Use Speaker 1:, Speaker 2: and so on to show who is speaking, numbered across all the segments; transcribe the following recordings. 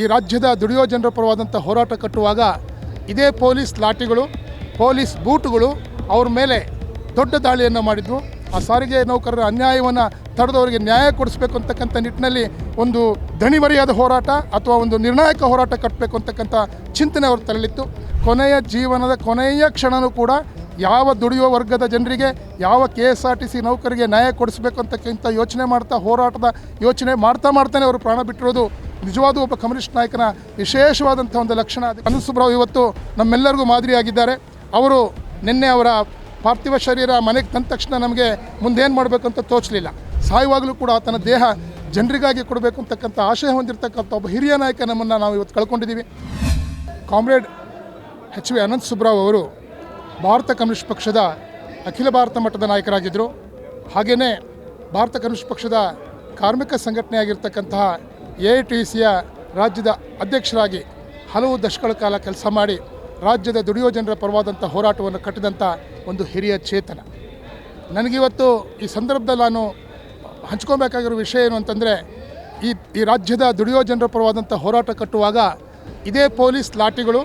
Speaker 1: ಈ ರಾಜ್ಯದ ದುಡಿಯೋ ಜನರ ಪರವಾದಂಥ ಹೋರಾಟ ಕಟ್ಟುವಾಗ ಇದೇ ಪೊಲೀಸ್ ಲಾಠಿಗಳು, ಪೊಲೀಸ್ ಬೂಟುಗಳು ಅವ್ರ ಮೇಲೆ ದೊಡ್ಡ ದಾಳಿಯನ್ನು ಮಾಡಿದ್ರು. ಆ ಸಾರಿಗೆ ನೌಕರರ ಅನ್ಯಾಯವನ್ನು ತಡೆದವರಿಗೆ ನ್ಯಾಯ ಕೊಡಿಸ್ಬೇಕು ಅಂತಕ್ಕಂಥ ನಿಟ್ಟಿನಲ್ಲಿ ಒಂದು ದಣಿವರಿಯಾದ ಹೋರಾಟ ಅಥವಾ ಒಂದು ನಿರ್ಣಾಯಕ ಹೋರಾಟ ಕಟ್ಟಬೇಕು ಅಂತಕ್ಕಂಥ ಚಿಂತನೆ ಅವರು ತರಲಿತ್ತು ಕೊನೆಯ ಜೀವನದ ಕೊನೆಯ ಕ್ಷಣನೂ ಕೂಡ ಯಾವ ದುಡಿಯುವ ವರ್ಗದ ಜನರಿಗೆ, ಯಾವ K S R T C ನೌಕರಿಗೆ ನ್ಯಾಯ ಕೊಡಿಸ್ಬೇಕು ಅಂತಕ್ಕಂಥ ಯೋಚನೆ ಮಾಡ್ತಾ, ಹೋರಾಟದ ಯೋಚನೆ ಮಾಡ್ತಾ ಮಾಡ್ತಾನೆ ಅವರು ಪ್ರಾಣ ಬಿಟ್ಟಿರೋದು ನಿಜವಾದ ಒಬ್ಬ ಕಮ್ಯುನಿಸ್ಟ್ ನಾಯಕನ ವಿಶೇಷವಾದಂಥ ಒಂದು ಲಕ್ಷಣ. ಅನಂತ ಸುಬ್ರಾವ್ ಇವತ್ತು ನಮ್ಮೆಲ್ಲರಿಗೂ ಮಾದರಿಯಾಗಿದ್ದಾರೆ. ಅವರು ನಿನ್ನೆ ಅವರ ಪಾರ್ಥಿವ ಶರೀರ ಮನೆಗೆ ತಂದ ತಕ್ಷಣ ನಮಗೆ ಮುಂದೇನು ಮಾಡಬೇಕು ಅಂತ ತೋಚಲಿಲ್ಲ. ಸಾಯುವಾಗಲೂ ಕೂಡ ಆತನ ದೇಹ ಜನರಿಗಾಗಿ ಕೊಡಬೇಕು ಅಂತಕ್ಕಂಥ ಆಶಯ ಹೊಂದಿರತಕ್ಕಂಥ ಒಬ್ಬ ಹಿರಿಯ ನಾಯಕ ನಮ್ಮನ್ನು ನಾವು ಇವತ್ತು ಕಳ್ಕೊಂಡಿದ್ದೀವಿ. Comrade H V Ananth Subrao ಅವರು ಭಾರತ ಕಮ್ಯುನಿಸ್ಟ್ ಪಕ್ಷದ ಅಖಿಲ ಭಾರತ ಮಟ್ಟದ ನಾಯಕರಾಗಿದ್ದರು ಹಾಗೆಯೇ ಭಾರತ ಕಮ್ಯುನಿಸ್ಟ್ ಪಕ್ಷದ ಕಾರ್ಮಿಕ ಸಂಘಟನೆಯಾಗಿರ್ತಕ್ಕಂತಹ ಎ ಟಿ ಸಿಯ ರಾಜ್ಯದ ಅಧ್ಯಕ್ಷರಾಗಿ ಹಲವು ದಶಕಗಳ ಕಾಲ ಕೆಲಸ ಮಾಡಿ ರಾಜ್ಯದ ದುಡಿಯೋ ಜನರ ಪರವಾದಂಥ ಹೋರಾಟವನ್ನು ಕಟ್ಟಿದಂಥ ಒಂದು ಹಿರಿಯ ಚೇತನ. ನನಗಿವತ್ತು ಈ ಸಂದರ್ಭದಲ್ಲಿ ನಾನು ಹಂಚ್ಕೊಬೇಕಾಗಿರೋ ವಿಷಯ ಏನು ಅಂತಂದರೆ, ಈ ಈ ರಾಜ್ಯದ ದುಡಿಯೋ ಜನರ ಪರವಾದಂಥ ಹೋರಾಟ ಕಟ್ಟುವಾಗ ಇದೇ ಪೊಲೀಸ್ ಲಾಠಿಗಳು,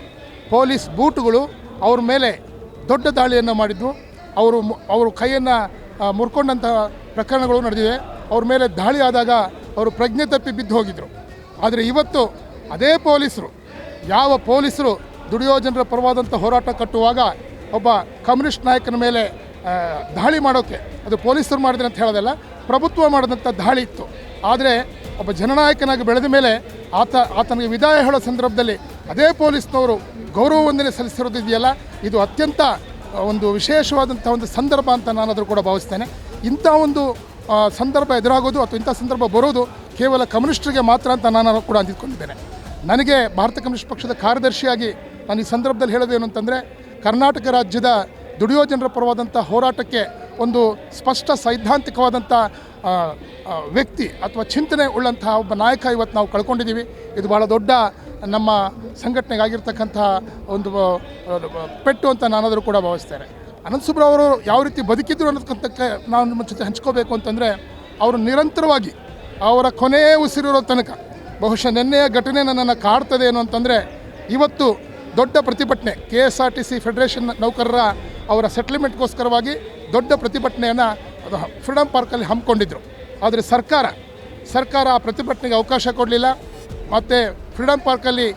Speaker 1: ಪೊಲೀಸ್ ಬೂಟುಗಳು ಅವ್ರ ಮೇಲೆ ದೊಡ್ಡ ದಾಳಿಯನ್ನು ಮಾಡಿದ್ವು ಅವರು ಅವರು ಕೈಯನ್ನು ಮುರ್ಕೊಂಡಂಥ ಪ್ರಕರಣಗಳು ನಡೆದಿವೆ ಅವ್ರ ಮೇಲೆ ದಾಳಿ ಆದಾಗ ಅವರು ಪ್ರಜ್ಞೆ ತಪ್ಪಿ ಬಿದ್ದು ಹೋಗಿದ್ದರು ಆದರೆ ಇವತ್ತು ಅದೇ ಪೊಲೀಸರು, ಯಾವ ಪೊಲೀಸರು ದುಡಿಯೋ ಜನರ ಪರವಾದಂಥ ಹೋರಾಟ ಕಟ್ಟುವಾಗ ಒಬ್ಬ ಕಮ್ಯುನಿಸ್ಟ್ ನಾಯಕನ ಮೇಲೆ ದಾಳಿ ಮಾಡೋಕ್ಕೆ ಅದು ಪೊಲೀಸರು ಮಾಡಿದ್ರೆ ಅಂತ ಹೇಳೋದಲ್ಲ, ಪ್ರಭುತ್ವ ಮಾಡಿದಂಥ ದಾಳಿ ಇತ್ತು. ಆದರೆ ಒಬ್ಬ ಜನನಾಯಕನಾಗಿ ಬೆಳೆದ ಮೇಲೆ ಆತ, ಆತನಿಗೆ ವಿದಾಯ ಹೇಳೋ ಸಂದರ್ಭದಲ್ಲಿ ಅದೇ ಪೊಲೀಸ್ನವರು ಗೌರವ ವಂದನೆ ಸಲ್ಲಿಸಿರೋದು ಇದೆಯಲ್ಲ, ಇದು ಅತ್ಯಂತ ಒಂದು ವಿಶೇಷವಾದಂಥ ಒಂದು ಸಂದರ್ಭ ಅಂತ ನಾನಾದರೂ ಕೂಡ ಭಾವಿಸ್ತೇನೆ. ಇಂಥ ಒಂದು ಸಂದರ್ಭ ಎದುರಾಗೋದು ಅಥವಾ ಇಂಥ ಸಂದರ್ಭ ಬರೋದು ಕೇವಲ ಕಮ್ಯುನಿಸ್ಟ್ರಿಗೆ ಮಾತ್ರ ಅಂತ ನಾನು ಕೂಡ ಅಂದಿಕೊಂಡಿದ್ದೇನೆ ನನಗೆ ಭಾರತ ಕಮ್ಯುನಿಸ್ಟ್ ಪಕ್ಷದ ಕಾರ್ಯದರ್ಶಿಯಾಗಿ ನಾನು ಈ ಸಂದರ್ಭದಲ್ಲಿ ಹೇಳೋದೇನು ಅಂತಂದರೆ, ಕರ್ನಾಟಕ ರಾಜ್ಯದ ದುಡಿಯೋ ಜನರ ಪರವಾದಂಥ ಹೋರಾಟಕ್ಕೆ ಒಂದು ಸ್ಪಷ್ಟ ಸೈದ್ಧಾಂತಿಕವಾದಂಥ ವ್ಯಕ್ತಿ ಅಥವಾ ಚಿಂತನೆ ಉಳ್ಳಂತಹ ಒಬ್ಬ ನಾಯಕ ಇವತ್ತು ನಾವು ಕಳ್ಕೊಂಡಿದ್ದೀವಿ. ಇದು ಭಾಳ ದೊಡ್ಡ ನಮ್ಮ ಸಂಘಟನೆಗೆ ಆಗಿರ್ತಕ್ಕಂಥ ಒಂದು ಪೆಟ್ಟು ಅಂತ ನಾನಾದರೂ ಕೂಡ ಭಾವಿಸ್ತೇನೆ. ಅನಂತ ಸುಬ್ರಾವ್ ಅವರು ಯಾವ ರೀತಿ ಬದುಕಿದ್ರು ಅನ್ನೋದಕ್ಕಂತಕ್ಕೆ ನಾವು ನಿಮ್ಮ ಜೊತೆ ಹಂಚ್ಕೋಬೇಕು ಅಂತಂದರೆ ಅವರು ನಿರಂತರವಾಗಿ ಅವರ ಕೊನೆಯ ಉಸಿರಿರೋ ತನಕ, ಬಹುಶಃ ನಿನ್ನೆಯ ಘಟನೆ ನನ್ನನ್ನು ಕಾಡ್ತದೆ ಏನು ಅಂತಂದರೆ ಇವತ್ತು ದೊಡ್ಡ ಪ್ರತಿಭಟನೆ, K S R T C federation ನೌಕರರ ಅವರ ಸೆಟ್ಲ್ಮೆಂಟ್ಗೋಸ್ಕರವಾಗಿ ದೊಡ್ಡ ಪ್ರತಿಭಟನೆಯನ್ನು ಅದು ಫ್ರೀಡಮ್ ಪಾರ್ಕಲ್ಲಿ ಹಮ್ಮಿಕೊಂಡಿದ್ದರು ಆದರೆ ಸರ್ಕಾರ ಸರ್ಕಾರ ಆ ಪ್ರತಿಭಟನೆಗೆ ಅವಕಾಶ ಕೊಡಲಿಲ್ಲ. ಮತ್ತು ಫ್ರೀಡಮ್ ಪಾರ್ಕಲ್ಲಿ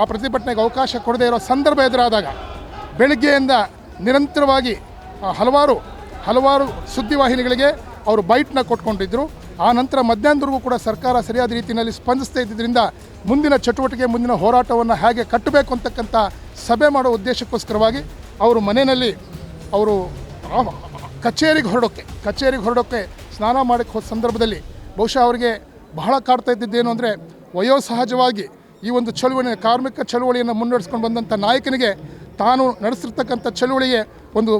Speaker 1: ಆ ಪ್ರತಿಭಟನೆಗೆ ಅವಕಾಶ ಕೊಡದೇ ಇರೋ ಸಂದರ್ಭ ಎದುರಾದಾಗ ಬೆಳಗ್ಗೆಯಿಂದ ನಿರಂತರವಾಗಿ ಹಲವಾರು ಹಲವಾರು ಸುದ್ದಿವಾಹಿನಿಗಳಿಗೆ ಅವರು ಬೈಟ್ನ ಕೊಟ್ಕೊಂಡಿದ್ದರು ಆ ನಂತರ ಮಧ್ಯಾಹ್ನದವರೆಗೂ ಕೂಡ ಸರ್ಕಾರ ಸರಿಯಾದ ರೀತಿಯಲ್ಲಿ ಸ್ಪಂದಿಸ್ತಾ ಇದ್ದಿದ್ದರಿಂದ ಮುಂದಿನ ಚಟುವಟಿಕೆ, ಮುಂದಿನ ಹೋರಾಟವನ್ನು ಹೇಗೆ ಕಟ್ಟಬೇಕು ಅಂತಕ್ಕಂಥ ಸಭೆ ಮಾಡೋ ಉದ್ದೇಶಕ್ಕೋಸ್ಕರವಾಗಿ ಅವರು ಮನೆಯಲ್ಲಿ ಅವರು ಕಚೇರಿಗೆ ಹೊರಡೋಕ್ಕೆ ಕಚೇರಿಗೆ ಹೊರಡೋಕ್ಕೆ ಸ್ನಾನ ಮಾಡೋಕ್ಕೆ ಹೋದ ಸಂದರ್ಭದಲ್ಲಿ ಬಹುಶಃ ಅವರಿಗೆ ಬಹಳ ಕಾಡ್ತಾ ಇದ್ದಿದ್ದೇನು ಅಂದರೆ ವಯೋಸಹಜವಾಗಿ ಈ ಒಂದು ಚಳುವಳಿ, ಕಾರ್ಮಿಕ ಚಳುವಳಿಯನ್ನು ಮುನ್ನಡೆಸ್ಕೊಂಡು ಬಂದಂಥ ನಾಯಕನಿಗೆ ತಾನು ನಡೆಸಿರ್ತಕ್ಕಂಥ ಚಳುವಳಿಗೆ ಒಂದು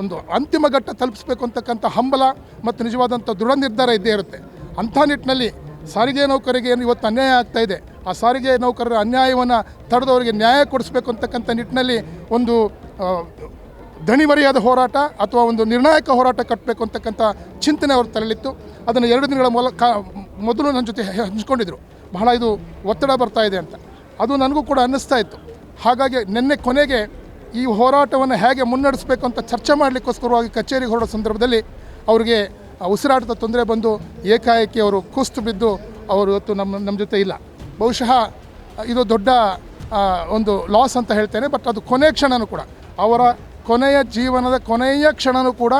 Speaker 1: ಒಂದು ಅಂತಿಮ ಘಟ್ಟ ತಲುಪಿಸಬೇಕು ಅಂತಕ್ಕಂಥ ಹಂಬಲ ಮತ್ತು ನಿಜವಾದಂಥ ದೃಢ ನಿರ್ಧಾರ ಇದ್ದೇ ಇರುತ್ತೆ. ಅಂಥ ನಿಟ್ಟಿನಲ್ಲಿ ಸಾರಿಗೆ ನೌಕರಿಗೆ ಏನು ಇವತ್ತು ಅನ್ಯಾಯ ಆಗ್ತಾ ಇದೆ. ಆ ಸಾರಿಗೆ ನೌಕರರ ಅನ್ಯಾಯವನ್ನು ತಡೆದವರಿಗೆ ನ್ಯಾಯ ಕೊಡಿಸ್ಬೇಕು ಅಂತಕ್ಕಂಥ ನಿಟ್ಟಿನಲ್ಲಿ ಒಂದು ದಣಿವರಿಯಾದ ಹೋರಾಟ ಅಥವಾ ಒಂದು ನಿರ್ಣಾಯಕ ಹೋರಾಟ ಕಟ್ಟಬೇಕು ಅಂತಕ್ಕಂಥ ಚಿಂತನೆ ಅವರು ತರಲಿತ್ತು ಅದನ್ನು ಎರಡು ದಿನಗಳ ಮೂಲಕ ಮೊದಲು ನನ್ನ ಜೊತೆ ಹಂಚ್ಕೊಂಡಿದ್ರು. ಬಹಳ ಇದು ಒತ್ತಡ ಬರ್ತಾ ಇದೆ ಅಂತ. ಅದು ನನಗೂ ಕೂಡ ಅನ್ನಿಸ್ತಾ ಇತ್ತು. ಹಾಗಾಗಿ ನಿನ್ನೆ ಕೊನೆಗೆ ಈ ಹೋರಾಟವನ್ನು ಹೇಗೆ ಮುನ್ನಡೆಸಬೇಕು ಅಂತ ಚರ್ಚೆ ಮಾಡಲಿಕ್ಕೋಸ್ಕರವಾಗಿ ಕಚೇರಿಗೆ ಹೊರಡೋ ಸಂದರ್ಭದಲ್ಲಿ ಅವರಿಗೆ ಉಸಿರಾಟದ ತೊಂದರೆ ಬಂದು ಏಕಾಏಕಿ ಅವರು ಕುಸ್ತು ಬಿದ್ದು ಅವರು ಇವತ್ತು ನಮ್ಮ ನಮ್ಮ ಜೊತೆ ಇಲ್ಲ. ಬಹುಶಃ ಇದು ದೊಡ್ಡ ಒಂದು ಲಾಸ್ ಅಂತ ಹೇಳ್ತೇನೆ ಬಟ್ ಅದು ಕೊನೆಯ ಕ್ಷಣನೂ ಕೂಡ. ಅವರ ಕೊನೆಯ ಜೀವನದ ಕೊನೆಯ ಕ್ಷಣನೂ ಕೂಡ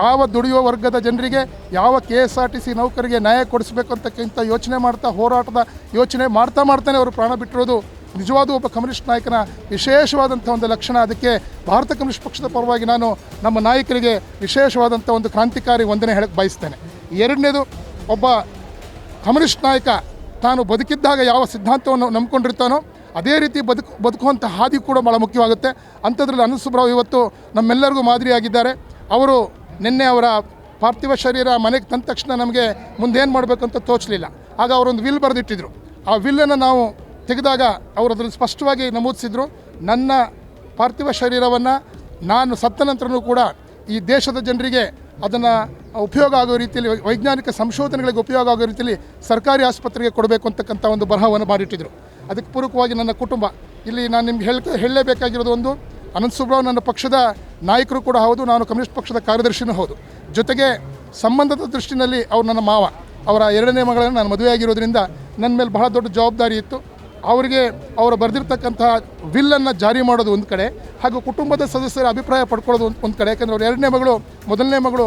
Speaker 1: ಯಾವ ದುಡಿಯುವ ವರ್ಗದ ಜನರಿಗೆ, ಯಾವ K S R T C ನೌಕರಿಗೆ ನ್ಯಾಯ ಕೊಡಿಸ್ಬೇಕು ಅಂತಕ್ಕಿಂತ ಯೋಚನೆ ಮಾಡ್ತಾ ಹೋರಾಟದ ಯೋಚನೆ ಮಾಡ್ತಾ ಮಾಡ್ತಾನೆ ಅವರು ಪ್ರಾಣ ಬಿಟ್ಟಿರೋದು ನಿಜವಾದ ಒಬ್ಬ ಕಮ್ಯುನಿಸ್ಟ್ ನಾಯಕನ ವಿಶೇಷವಾದಂಥ ಒಂದು ಲಕ್ಷಣ, ಅದಕ್ಕೆ ಭಾರತ ಕಮ್ಯುನಿಸ್ಟ್ ಪಕ್ಷದ ಪರವಾಗಿ ನಾನು ನಮ್ಮ ನಾಯಕರಿಗೆ ವಿಶೇಷವಾದಂಥ ಒಂದು ಕ್ರಾಂತಿಕಾರಿ ವಂದನೆ ಹೇಳಕ್ಕೆ ಬಯಸ್ತೇನೆ. ಎರಡನೇದು, ಒಬ್ಬ ಕಮ್ಯುನಿಸ್ಟ್ ನಾಯಕ ತಾನು ಬದುಕಿದ್ದಾಗ ಯಾವ ಸಿದ್ಧಾಂತವನ್ನು ನಂಬ್ಕೊಂಡಿರ್ತಾನೋ, ಅದೇ ರೀತಿ ಬದುಕು, ಬದುಕುವಂಥ ಹಾದಿ ಕೂಡ ಭಾಳ ಮುಖ್ಯವಾಗುತ್ತೆ. ಅಂಥದ್ರಲ್ಲಿ ಅನಂತ ಇವತ್ತು ನಮ್ಮೆಲ್ಲರಿಗೂ ಮಾದರಿಯಾಗಿದ್ದಾರೆ. ಅವರು ನಿನ್ನೆ ಅವರ ಪಾರ್ಥಿವ ಶರೀರ ಮನೆಗೆ ತಂದ ತಕ್ಷಣ ನಮಗೆ ಮುಂದೇನು ಮಾಡಬೇಕಂತ ತೋಚಲಿಲ್ಲ. ಆಗ ಅವರೊಂದು ವಿಲ್ ಬರೆದಿಟ್ಟಿದ್ರು. ಆ ವಿಲ್ಲನ್ನು ನಾವು ತೆಗೆದಾಗ ಅವರು ಅದನ್ನು ಸ್ಪಷ್ಟವಾಗಿ ನಮೂದಿಸಿದರು. ನನ್ನ ಪಾರ್ಥಿವ ಶರೀರವನ್ನು ನಾನು ಸತ್ತ ನಂತರನೂ ಕೂಡ ಈ ದೇಶದ ಜನರಿಗೆ ಅದನ್ನು ಉಪಯೋಗ ಆಗೋ ರೀತಿಯಲ್ಲಿ ವೈಜ್ಞಾನಿಕ ಸಂಶೋಧನೆಗಳಿಗೆ ಉಪಯೋಗ ಆಗೋ ರೀತಿಯಲ್ಲಿ ಸರ್ಕಾರಿ ಆಸ್ಪತ್ರೆಗೆ ಕೊಡಬೇಕು ಅಂತಕ್ಕಂಥ ಒಂದು ಬರಹವನ್ನು ಮಾಡಿಟ್ಟಿದ್ರು. ಅದಕ್ಕೆ ಪೂರಕವಾಗಿ ನನ್ನ ಕುಟುಂಬ. ಇಲ್ಲಿ ನಾನು ನಿಮ್ಗೆ ಹೇಳ್ ಹೇಳಲೇಬೇಕಾಗಿರೋದು ಒಂದು, ಅನಂತ ಸುಬ್ರಾವ್ ನನ್ನ ಪಕ್ಷದ ನಾಯಕರು ಕೂಡ ಹೌದು, ನಾನು ಕಮ್ಯುನಿಸ್ಟ್ ಪಕ್ಷದ ಕಾರ್ಯದರ್ಶಿನೂ ಹೌದು. ಜೊತೆಗೆ ಸಂಬಂಧದ ದೃಷ್ಟಿನಲ್ಲಿ ಅವ್ರು ನನ್ನ ಮಾವ. ಅವರ ಎರಡನೇ ಮಗಳನ್ನು ನಾನು ಮದುವೆಯಾಗಿರೋದ್ರಿಂದ ನನ್ನ ಮೇಲೆ ಬಹಳ ದೊಡ್ಡ ಜವಾಬ್ದಾರಿ ಇತ್ತು. ಅವರಿಗೆ ಅವರು ಬರೆದಿರ್ತಕ್ಕಂತಹ ವಿಲ್ಲನ್ನು ಜಾರಿ ಮಾಡೋದು ಒಂದು ಕಡೆ, ಹಾಗೂ ಕುಟುಂಬದ ಸದಸ್ಯರ ಅಭಿಪ್ರಾಯ ಪಡ್ಕೊಳ್ಳೋದು ಒಂದು ಕಡೆ. ಯಾಕಂದರೆ ಅವ್ರ ಎರಡನೇ ಮಗಳು, ಮೊದಲನೇ ಮಗಳು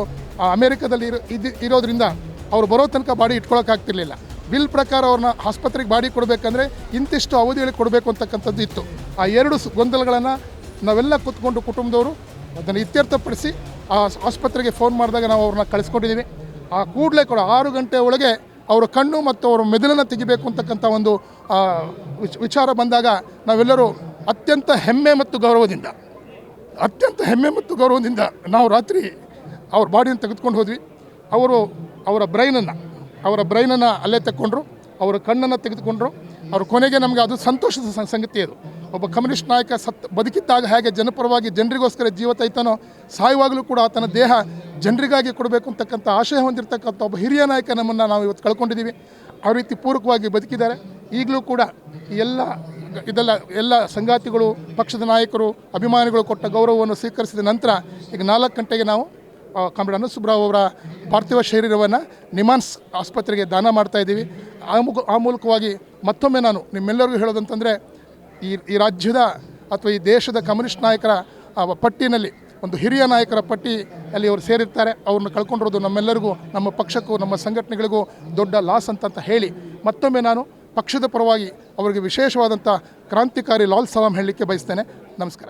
Speaker 1: ಅಮೆರಿಕದಲ್ಲಿ ಇರೋ ಇದು ಇರೋದ್ರಿಂದ ಅವರು ಬರೋ ತನಕ ಬಾಡಿ ಇಟ್ಕೊಳ್ಳೋಕ್ಕಾಗ್ತಿರ್ಲಿಲ್ಲ ಬಿಲ್ ಪ್ರಕಾರ ಅವ್ರನ್ನ ಆಸ್ಪತ್ರೆಗೆ ಬಾಡಿ ಕೊಡಬೇಕಂದ್ರೆ ಇಂತಿಷ್ಟು ಅವಧಿಯಲ್ಲಿ ಕೊಡಬೇಕು ಅಂತಕ್ಕಂಥದ್ದು ಇತ್ತು. ಆ ಎರಡು ಗೊಂದಲಗಳನ್ನು ನಾವೆಲ್ಲ ಕೂತ್ಕೊಂಡು ಕುಟುಂಬದವರು ಅದನ್ನು ಇತ್ಯರ್ಥಪಡಿಸಿ ಆ ಆಸ್ಪತ್ರೆಗೆ ಫೋನ್ ಮಾಡಿದಾಗ ನಾವು ಅವ್ರನ್ನ ಕಳಿಸ್ಕೊಂಡಿದ್ದೀವಿ ಆ ಕೂಡಲೇ ಕೂಡ ಆರು ಗಂಟೆ ಒಳಗೆ ಅವರ ಕಣ್ಣು ಮತ್ತು ಅವರ ಮೆದುಳನ್ನು ತೆಗಿಬೇಕು ಅಂತಕ್ಕಂಥ ಒಂದು ವಿಚಾರ ಬಂದಾಗ ನಾವೆಲ್ಲರೂ ಅತ್ಯಂತ ಹೆಮ್ಮೆ ಮತ್ತು ಗೌರವದಿಂದ, ಅತ್ಯಂತ ಹೆಮ್ಮೆ ಮತ್ತು ಗೌರವದಿಂದ ನಾವು ರಾತ್ರಿ ಅವ್ರ ಬಾಡಿಯನ್ನು ತೆಗೆದುಕೊಂಡು ಹೋದ್ವಿ. ಅವರು ಅವರ ಬ್ರೈನನ್ನು ಅವರ ಬ್ರೈನನ್ನು ಅಲ್ಲೇ ತಗೊಂಡ್ರು ಅವರ ಕಣ್ಣನ್ನು ತೆಗೆದುಕೊಂಡ್ರು. ಅವ್ರ ಕೊನೆಗೆ ನಮಗೆ ಅದು ಸಂತೋಷದ ಸಂಗತಿ ಅದು. ಒಬ್ಬ ಕಮ್ಯುನಿಸ್ಟ್ ನಾಯಕ ಸತ್ ಬದುಕಿದ್ದಾಗ ಹೇಗೆ ಜನಪರವಾಗಿ ಜನರಿಗೋಸ್ಕರ ಜೀವ ತೈತಾನೋ, ಸಾಯುವಾಗಲೂ ಕೂಡ ಆತನ ದೇಹ ಜನರಿಗಾಗಿ ಕೊಡಬೇಕು ಅಂತಕ್ಕಂಥ ಆಶಯ ಹೊಂದಿರತಕ್ಕಂಥ ಒಬ್ಬ ಹಿರಿಯ ನಾಯಕ ನಮ್ಮನ್ನು ನಾವು ಇವತ್ತು ಕಳ್ಕೊಂಡಿದ್ದೀವಿ. ಆ ರೀತಿ ಪೂರಕವಾಗಿ ಬದುಕಿದ್ದಾರೆ. ಈಗಲೂ ಕೂಡ ಎಲ್ಲ ಇದೆಲ್ಲ ಎಲ್ಲ ಸಂಗಾತಿಗಳು, ಪಕ್ಷದ ನಾಯಕರು, ಅಭಿಮಾನಿಗಳು ಕೊಟ್ಟ ಗೌರವವನ್ನು ಸ್ವೀಕರಿಸಿದ ನಂತರ ಈಗ ನಾಲ್ಕು ಗಂಟೆಗೆ ನಾವು ಕಾಮ್ರೇಡ್ ಅನಂತ ಸುಬ್ರಾವ್ ಅವರ ಪಾರ್ಥಿವ ಶರೀರವನ್ನು ನಿಮಾನ್ಸ್ ಆಸ್ಪತ್ರೆಗೆ ದಾನ ಮಾಡ್ತಾ ಇದ್ದೀವಿ. ಆ ಮುಖ ಆ ಮೂಲಕವಾಗಿ ಮತ್ತೊಮ್ಮೆ ನಾನು ನಿಮ್ಮೆಲ್ಲರಿಗೂ ಹೇಳೋದಂತಂದರೆ, ಈ ಈ ರಾಜ್ಯದ ಅಥವಾ ಈ ದೇಶದ ಕಮ್ಯುನಿಸ್ಟ್ ನಾಯಕರ ಪಟ್ಟಿನಲ್ಲಿ, ಒಂದು ಹಿರಿಯ ನಾಯಕರ ಪಟ್ಟಿಯಲ್ಲಿ ಅವರು ಸೇರಿರ್ತಾರೆ, ಅವ್ರನ್ನ ಕಳ್ಕೊಂಡಿರೋದು ನಮ್ಮೆಲ್ಲರಿಗೂ, ನಮ್ಮ ಪಕ್ಷಕ್ಕೂ, ನಮ್ಮ ಸಂಘಟನೆಗಳಿಗೂ ದೊಡ್ಡ ಲಾಸ್ ಅಂತಂತ ಹೇಳಿ, ಮತ್ತೊಮ್ಮೆ ನಾನು ಪಕ್ಷದ ಪರವಾಗಿ ಅವರಿಗೆ ವಿಶೇಷವಾದಂಥ ಕ್ರಾಂತಿಕಾರಿ ಲಾಲ್ ಸಲಾಂ ಹೇಳಲಿಕ್ಕೆ ಬಯಸ್ತೇನೆ. ನಮಸ್ಕಾರ.